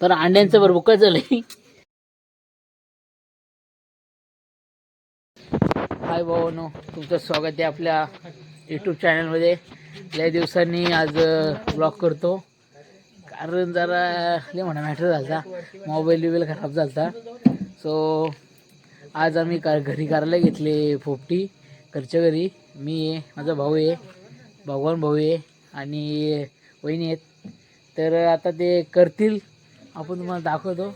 तर अंड्यांचं बरोबर काय झालंय. हाय भाऊ तुमचं स्वागत आहे आपल्या यूट्यूब चॅनलमध्ये लय दिवसांनी आज ब्लॉग करतो. कारण जरा लय म्हणा मॅटर झाला मोबाईल बिबाईल खराब झाला सो आज आम्ही का घरी करायला घेतले पोपटी घरच्या घरी. मी आहे माझा भाऊ आहे भगवान भाऊ आहे आणि वहिनी आहेत. तर आता ते करतील. आपण तुम्हाला दाखवतो.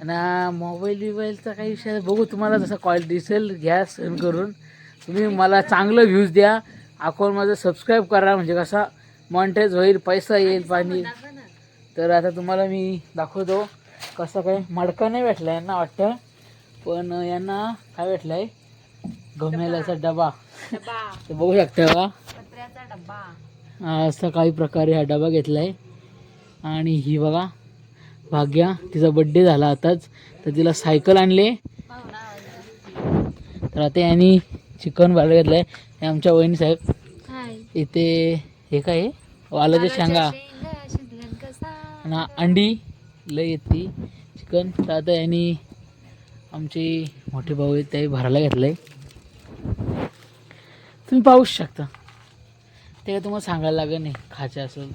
आणि मोबाईल बिबाईलचा काही विषय बघू तुम्हाला जसं कॉल दिसेल घ्या सेंड करून. तुम्ही मला चांगलं व्ह्यूज द्या. अकाउंट माझं सबस्क्राईब करा. म्हणजे कसा मॉनिटाईज होईल पैसा येईल पाणी. तर आता तुम्हाला मी दाखवतो. कसं काय मडका नाही भेटला यांना वाटतं. पण यांना काय भेटलं आहे गमेलाचा डबा. तर बघू शकता पत्र्याचा डब्बा हा, असा काही प्रकारे हा डबा घेतला आहे आणि ही बघा भाग्या तिचा बड्डे झाला आताच. तर तिला सायकल आणले. तर आता यांनी चिकन भालं घेतलं आहे आमच्या वहिनी साहेब. इथे हे काय? वालाच्या शेंगा. आणि अंडी. लय येते चिकन तर आता यांनी आमचे मोठे भाऊ आहेत ते भरायला घेतलं आहे तुम्ही पाहूच शकता. ते काय तुम्हाला सांगायला लागेल नाही खायचं असेल.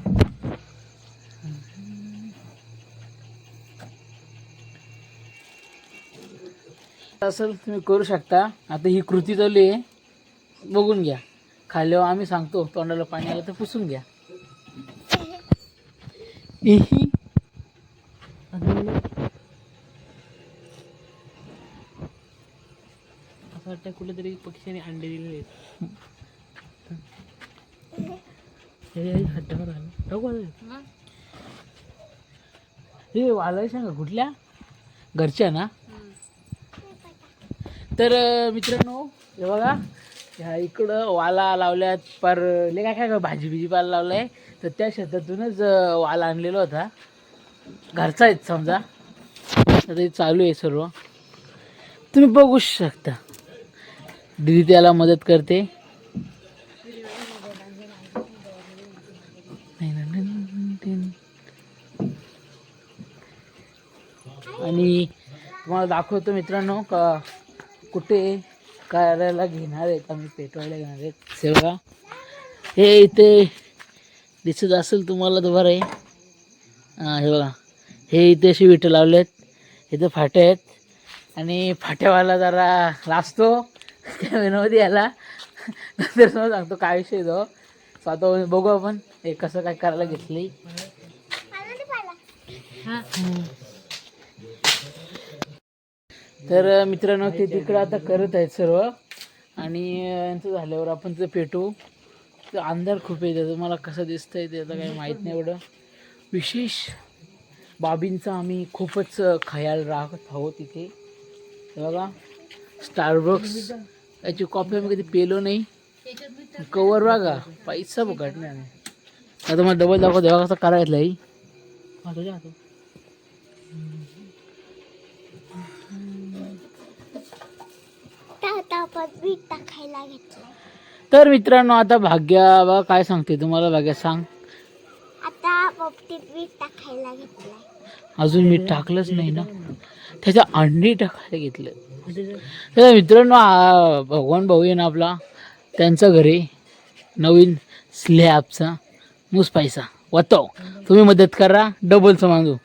असेल तुम्ही करू शकता. आता ही कृती चालू आहे. बघून घ्या. खाल्ल्यावर आम्ही सांगतो तोंडाला पाणी आलं तर पुसून घ्या इही. अजून असं वाटतं कुठेतरी पक्षीने अंडे दिलेले आहेत. हे, वाला सांगा कुठल्या? घरच्या ना? तर मित्रांनो हे बघा ह्या इकडं वाला लावल्यात. पर ले काय काय भाजी बिजी पाला लावलाय. तर त्या शेतातूनच वाला आणलेला होता. घरचा आहेत समजा. आता चालू आहे सर्व. तुम्ही बघू शकता. दीदी त्याला मदत करते. आणि तुम्हाला दाखवतो मित्रांनो का कुठे करायला घेणार आहेत आम्ही पेटवायला घेणार आहेत सेवा हे इथे दिसत असेल तुम्हाला तर बरं आहे हे बघा. हे इथे अशी विटं लावले आहेत इथं फाटे आहेत. आणि फाट्यावाला जरा लाजतो विनोदी याला. नंतर सांगतो काय विषय तो? स्वतः बघू आपण हे कसं काय करायला घेतली. तर मित्रांनो ते तिकडं आता करत आहेत सर्व. आणि यांचं झाल्यावर आपण ते पेटू. तर अंधार खूप आहे त्याचं. मला कसं दिसतंय ते आता काही माहीत नाही एवढं. विशेष बाबींचा आम्ही खूपच खयाल राखत आहोत इथे. हे बघा. स्टारबक्स याची कॉफी आम्ही कधी पेलो नाही. कवर बघा पैसा बघत नाही. आता मला डबल दाखवतो तेव्हा कसं करायचं आहे. हा, घेतलं. तर मित्रांनो आता भाग्या बा काय सांगते तुम्हाला भाग्या सांग. आता टाकायला अजून मी टाकलंच नाही ना. त्याच्या अंडी टाकायला घेतलं. तर मित्रांनो भगवान भाऊ आहे ना आपला. त्यांच्या घरी नवीन स्लॅबचा मूस पैसा वतो तुम्ही मदत करा. डबलचं मागू.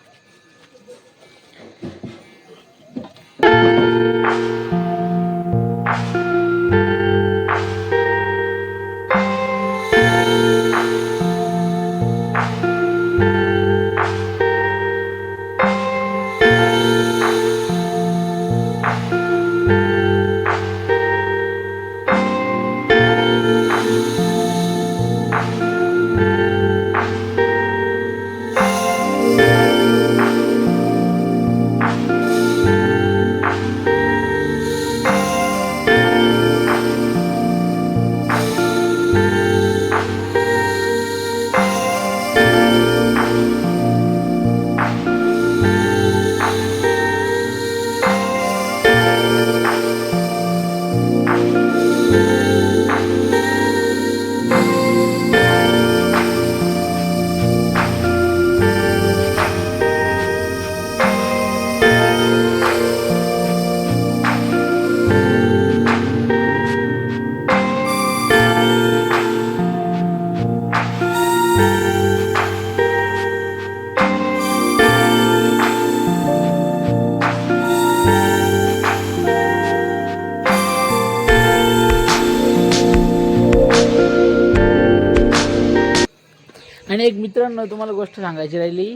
मित्रांनो तुम्हाला गोष्ट सांगायची राहिली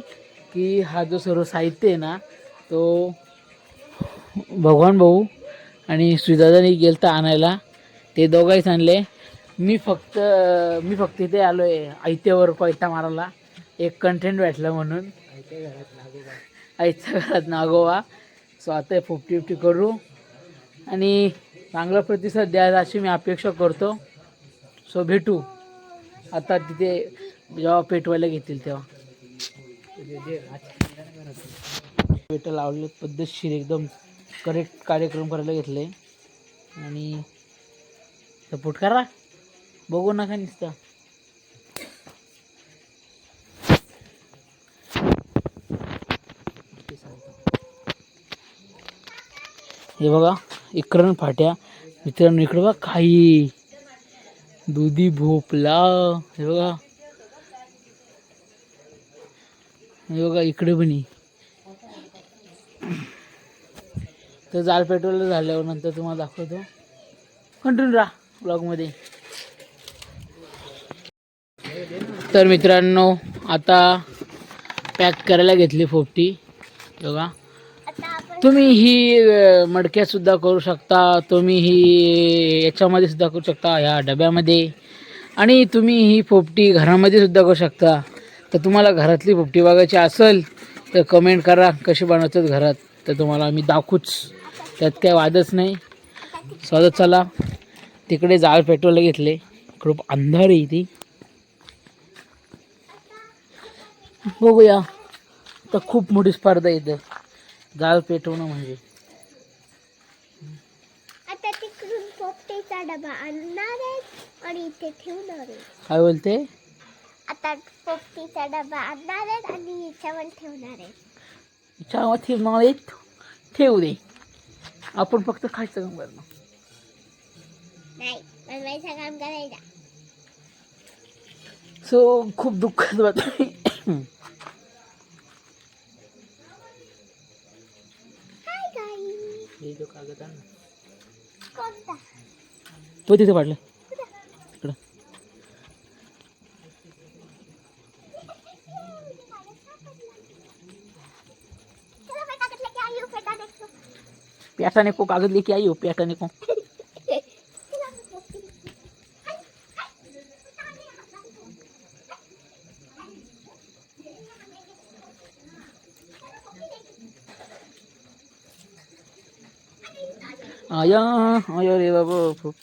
की हा जो सर्व साहित्य आहे ना तो भगवान भाऊ आणि श्रीदादानी गेलता आणायला. ते दोघांनीच आणले. मी फक्त मी फक्त इथे आलो आहे आयत्यावर पैता मारायला. एक कंटेंट भेटला म्हणून. आयत्या घरात नागोवा सो आता फिफ्टी फिफ्टी करू. आणि चांगला प्रतिसाद द्यायला अशी मी अपेक्षा करतो. सो भेटू. आता तिथे जेव्हा पेटवायला घेतील तेव्हा. पेट लावले पद्धतशीर एकदम करेक्ट कार्यक्रम करायला घेतले आणि सपोर्ट करा. बघू नका नुसतं. हे बघा इकडं फाट्या. मित्रांनो इकडं बघा खाई दुधी भोपला. हे बघा. योगा इकडे पण तर जाल पेट्रोल झाल्यावर नंतर तुम्हाला दाखवतो. कंटिन्यू राहा ब्लॉगमध्ये तर मित्रांनो आता पॅक करायला घेतली फोपटी योगा तुम्ही ही मडक्यातसुद्धा करू शकता. तुम्ही ही याच्यामध्ये सुद्धा करू शकता ह्या डब्यामध्ये. आणि तुम्ही ही पोपटी घरामध्ये सुद्धा करू शकता. तर तुम्हाला घरातली पोपटी बघायची असेल तर कमेंट करा. कशी बनवतात घरात तर तुम्हाला आम्ही दाखवूच. त्यात काय वादच नाही. स्वागत चला. तिकडे जाळ पेट्रोल घेतले. खूप अंधार आहे ती. बघूया. तर खूप मोठी स्पर्धा इथं. जाळ पेटवणं म्हणजे. आता तिकडून पोपटीचा डबा आणणार आणि इथे ठेवणार आहे काय बोलते? आता पोपटीचा डबा आणणार आहेत आणि याच्यावर ठेवणार आहे चहा ठेवणार आहेत. ठेवू दे. आपण फक्त खायचं काम करणं नाही बनवायचं काम करायचा सो खूप दुःखद बातमी. हाय गाई हे जो कागद आहे ना, कोणता? तो तिथे पाडलं तिकडं चलो मैं कागज लेके आई हूँ फेंका देखो पेटाने को कागद लेके आई हो ने को आया आया रे बाबा खूप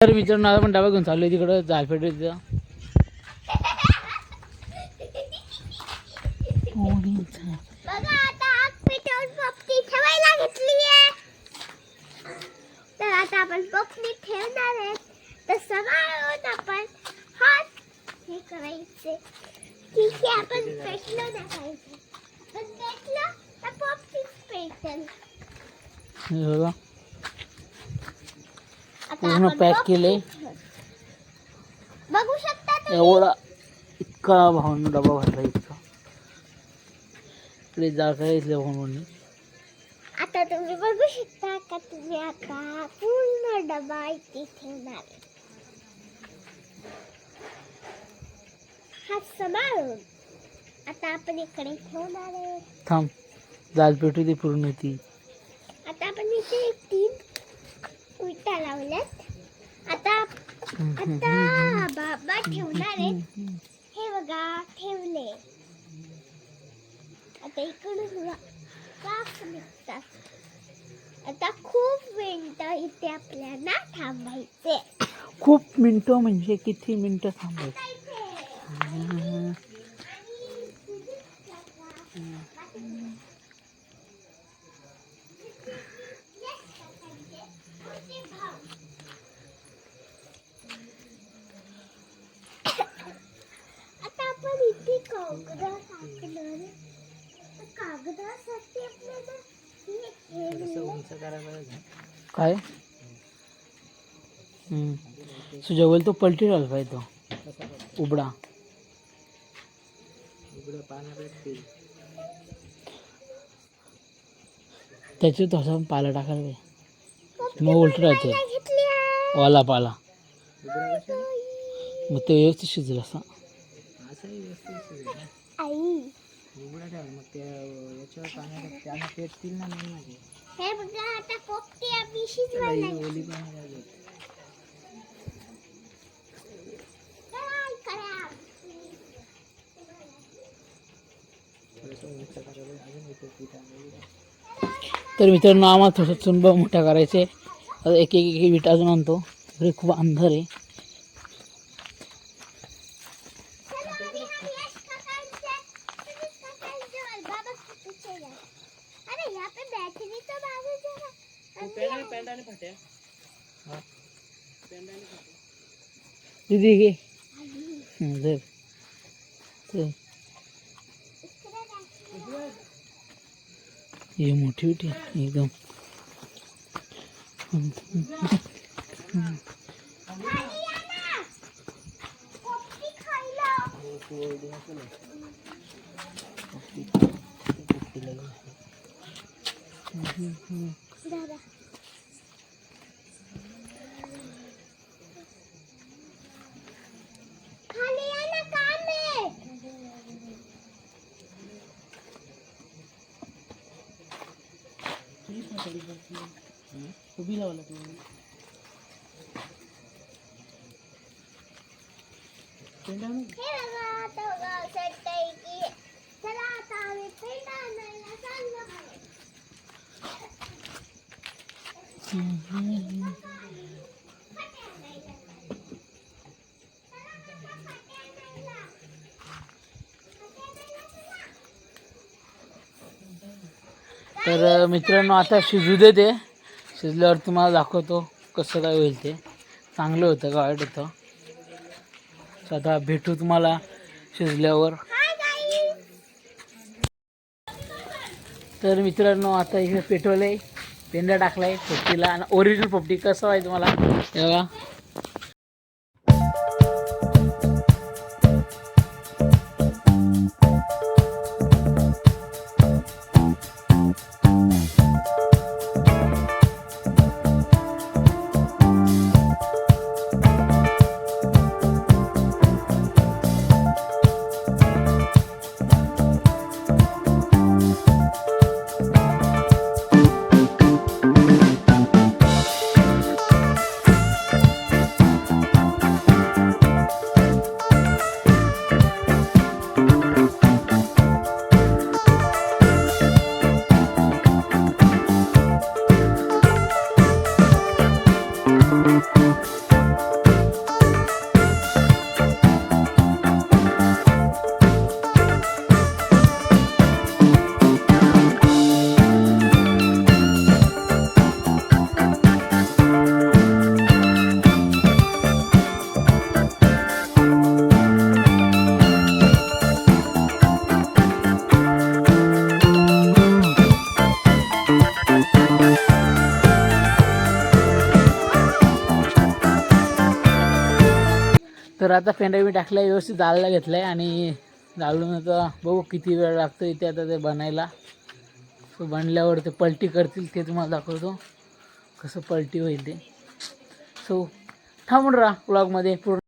तर मित्रांनो आता पण डबा घेऊन चालू आहे तिकडं आहे तर आता आपण पोपटी ठेवणार आहे तर सांभाळून आपण हात हे करायचे. ठीक आहे आपण पेटलो नाही पाहिजे. पण पेटलं तर पोपटीच पेटेल. पूर्ण पॅक. ठेवू. बघू शकता एवढा इतका भावून डबा भरला इतका. इकडे जागा इथल्या भाऊन आता तुम्ही बघू शकता का तुम्ही आता पूर्ण डबा इथे ठेवणार हात सांभाळून आता आपण इकडे ठेवणार आहे. थांब जाल पेटू दे पूर्ण ती. आता आपण इथे तीन उलट्या लावल्यात. आता आता बाबा ठेवणार आहेत. हे बघा ठेवले. आता इकडून निघतात. आता खूप मिनिटं इथे आपल्याला थांबायचे खूप मिनटं म्हणजे किती मिनटं थांबायचं आता आपण इथे कागद टाकणार कागदासाठी आपल्याला हे ठेवलं काय? सुजय बोल तो पलटी झाला पाहिजे तो. उबडा. त्याच्यात थोडासा पाला टाकायला पाहिजे. मग उलट राहते. वाला पाला. मग ते व्यवस्थित शिजलं असं आई. हे बघा आता करा? तर मित्रांनो आम्हाला थोडंसं चुनब मोठा करायचे एक एक एक विट अजून आणतो. खूप अंधार आहे. जरा दीदी घे हं, धर. धर. हे। मोठी विटी आहे, एकदम। पोपटी खायला दादा खाली या ना काम आहे हे बघा आता बघा असं वाटतंय की चला आता आम्ही पेंड आणायला चाललो आहे. फटे आणायला. चला आता फटे आणायला. फटे आणायला चला. तर मित्रांनो आता शिजू दे ते. शिजल्यावर तुम्हाला दाखवतो कसं काय होईल ते. चांगलं होतं का वाईट होतं. तर आता भेटू तुम्हाला शिजल्यावर. तर मित्रांनो आता इकडे आहे पेंडा टाकलाय पोपटीला. आणि ओरिजिनल पोपटी कसं आहे तुम्हाला? तेव्हा आता पेंडा मी टाकलाय व्यवस्थित दाळला घेतला आहे आणि दाळून आता बघू किती वेळ लागतो इथे आता ते बनायला. सो बनल्यावर ते पलटी करतील ते तुम्हाला दाखवतो. कसं पलटी होईल ते. सो थांबून राहा ब्लॉगमध्ये पूर्ण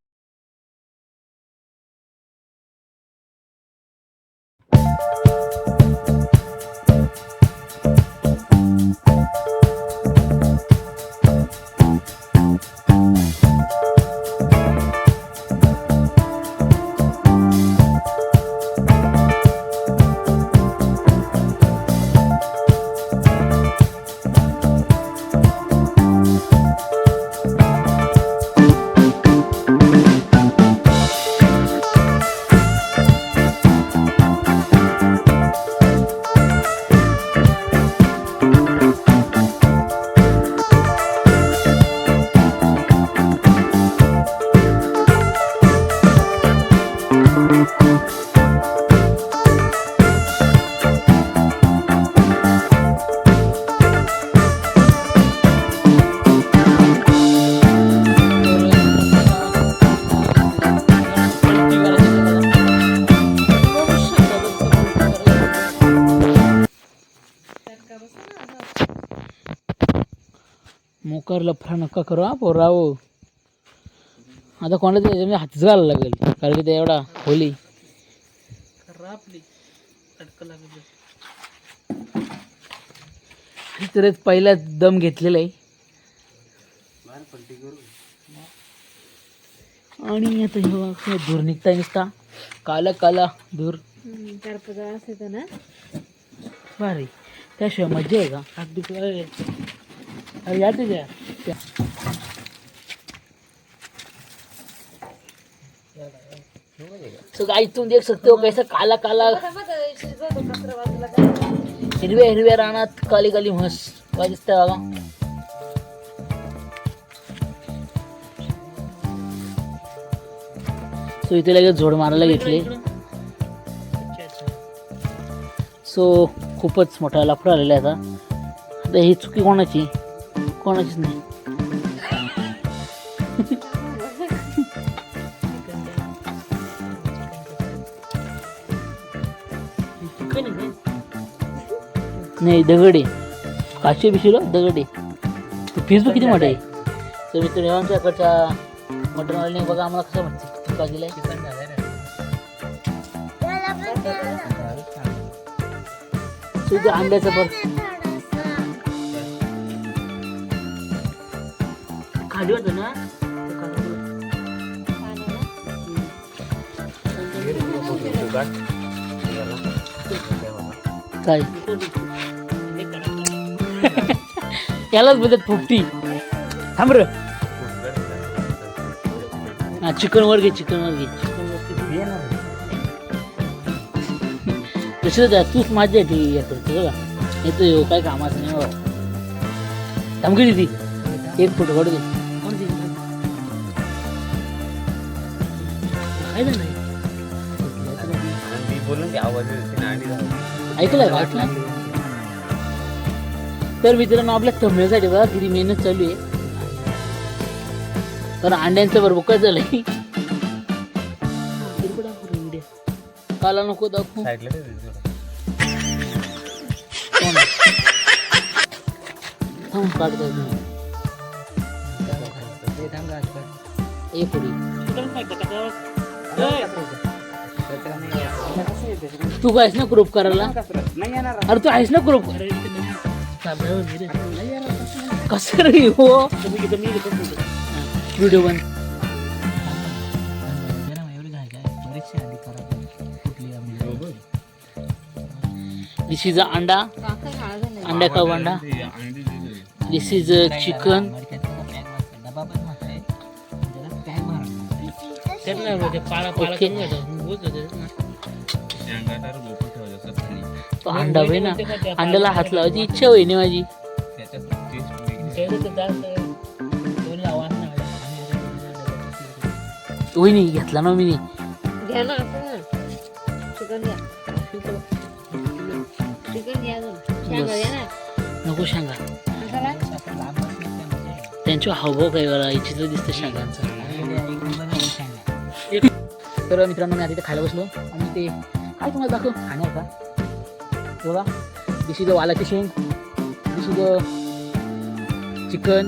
लवकर लफरा नका करू हा पोराव आता कोणाला त्याच्यामध्ये हातच घालायला लागेल कारण की ते एवढा होली तरच पहिला दम घेतलेला आहे. आणि आता हे बघा, धूर निघता निघता काला काला धूर. असायचं ना. भारी. त्याशिवाय मजा आहे का? या तुझ्या त्या. So तुम देख सकते हो कैसा काला काला हिरव्या हिरव्या रानात काली काली म्हस काय दिसतंय बघा सो इथे लगेच झोड मारायला घेतले. सो खूपच मोठा लफडा आलेला आहे आता. आता ही चुकी कोणाची? कोणाचीच नाही. नाही दगड. आहे काचे बिशीला दगड. आहे तू फीस बघ किती मोठा आहे? तर मित्र आमच्या इकडच्या मटनवाल्याने बघा आम्हाला कसं म्हणते का दिलाय तुझं अंड्याचं बघ खाली होतं ना ते खाली काय? यालाच बोलतात फुकटी थांब र. हा चिकन वर घे चिकन वर घे. तसं द्या तूच आहे ती हे करतो बघा. येतो येऊ काय कामाचं नाही बाबा धमकी ती एक फुट काढू काय झालं नाही ऐकलं का ऐकलं तर मित्रांनो आपल्या थंबण्यासाठी बघा किती मेहनत चालू आहे. तर अंड्यांचं बरोबर काय झालंय? काला नको दाखवू? थांब काढतो मी. एक उडी. तू काय आहेस ना क्रोप करायला? अरे तू आहेस ना क्रोप कसं रे हो व्हिडिओ बन दिस इज अंडा. अंडा का अंडा? This is chicken okay. तो अंडा होय ना. अंड्याला हात लावायची इच्छा होईने माझी. होईनी घेतला ना मी नी. घ्या ना असं ना चिकन घ्या. चिकन घ्या अजून. शेंगा घ्या ना. नको सांगा मसाला त्यांच्या हावभाव काय बघा इच्छित दिसतं शांगांचं. तर मित्रांनो मी आता इथे खायला बसलो. आणि ते काय तुम्हाला दाखव? खाण्यार का बघा. दिशी द वालाची शेंग दिशी द चिकन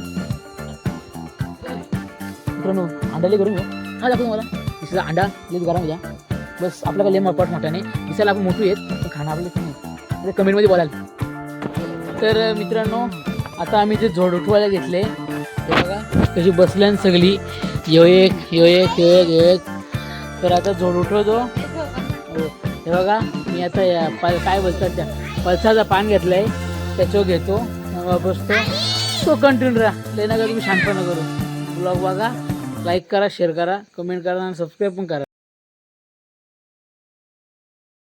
मित्रांनो अंडाले करून हो. घेऊ हा. दाखव मला दिशीचा अंडा. लेच गरम द्या बस आपल्याला लय मपाट मोठ्याने दिसायला आपण मोठू येत खाणं आपलं कमी कमेंटमध्ये बोलाल. तर मित्रांनो आता आम्ही जे झोड उठवायला घेतले ते बघा कशी बसल्यान सगळी. यो एक यो एक यो एक यो एक. तर आता झोड उठवतो. हे बघा मी आता या पल काय बोलतात त्या पलसाचं पान घेतलं आहे त्याच्यावर घेतो बसतो तो कंटिन्यू राहा. लय नका तुम्ही शांतपणा करू. ब्लॉग बघा लाईक करा शेअर करा कमेंट करा आणि सबस्क्राईब पण करा.